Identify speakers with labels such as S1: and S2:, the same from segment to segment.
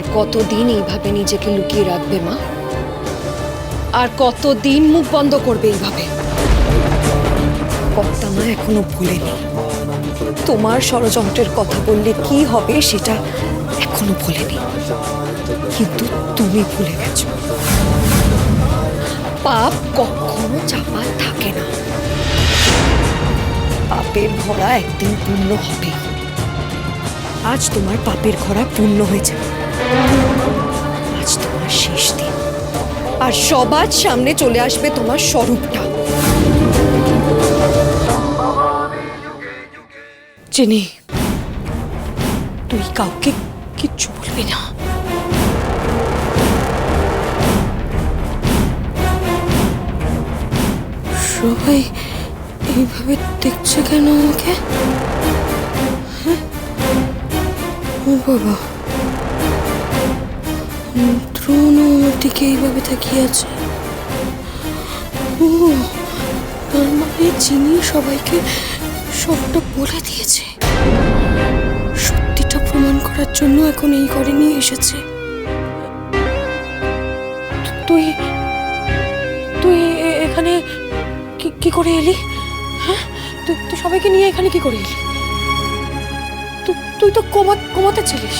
S1: কতদিন এইভাবে নিজেকে লুকিয়ে রাখবে, মা? আর কতদিন মুখ বন্ধ করবে এইভাবে? কর্তামা এখনও ভুলেনি। তোমার ষড়যন্ত্রের কথা বললে কি হবে সেটা এখনও ভুলেনি। কিন্তু তুমি ভুলে গেছো। পাপ কখনো চাপা থাকে না। পাপের ঘোড়া একদিন পূর্ণ হবে। আজ তোমার পাপের ঘোড়া পূর্ণ হয়েছে। আজ তোমার শেষ দিন। আর সবার সামনে চলে আসবে তোমার স্বরূপটা। চিনি তুই কাউকে কিচ্ছু বলবি না। সবাই এইভাবে দেখছে কেন আমাকে? হ্যাঁ? বাবা। দ্রোণ আমার দিকে এইভাবে তাকিয়ে আছে। ও তার মানে চিনি সবাইকে সবটা বলে দিয়েছে। সত্যিটা প্রমাণ করার জন্য এখন এই ঘরে নিয়ে এসেছে। তুই তুই এখানে কি করে এলি? হ্যাঁ? তুই তুই সবাইকে নিয়ে এখানে কি করে এলি? তুই তো কোমা, কোমাতে ছিলিস।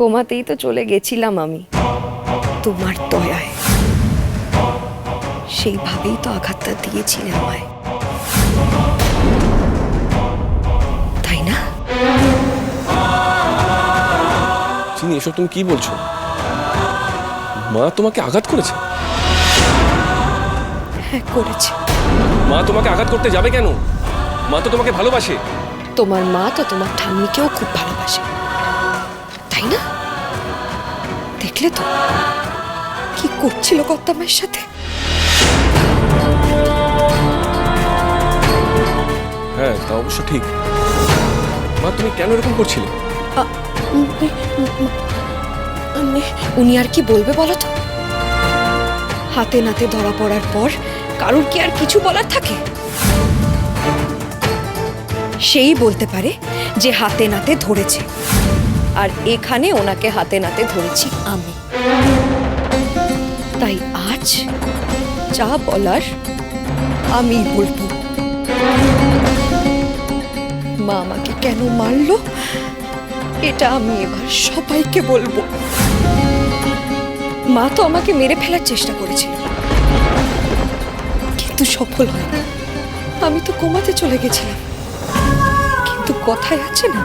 S1: কোমাতেই তো চলে গেছিলাম আমি। তোমার দয়ায়। সেইভাবেই তো আঘাতটা দিয়েছিলে আমায়। তাই না?
S2: চিনি এসব তুমি কি বলছো? মা তোমাকে আঘাত করেছে?
S1: হ্যাঁ করেছে।
S2: মা তোমাকে আঘাত করতে যাবে কেন? মা তো তোমাকে ভালোবাসে।
S1: তোমার মা তো তোমার ঠাম্মিকেও খুব ভালোবাসে। তাই না? দেখলে তো। কি করছিল কর্তামার সাথে?
S2: হ্যাঁ তা অবশ্য ঠিক। মা তুমি কেন এরকম করছিলে?
S1: উনি আর কি বলবে বলো তো? হাতে নাতে ধরা পড়ার পর কারুর কি আর কিছু বলার থাকে? সেই বলতে পারে যে হাতে নাতে ধরেছে। আর এখানে ওনাকে হাতে নাতে ধরেছি আমি। তাই আজ যা বলার আমি বলব। মা আমাকে কেন মারলো? এটা আমি এবার সবাইকে বলব। মা তো আমাকে মেরে ফেলার চেষ্টা করেছিল। কিন্তু সফল হয়নি আমি তো কোমাতে চলে গেছিলাম। কিন্তু কথায় আছে না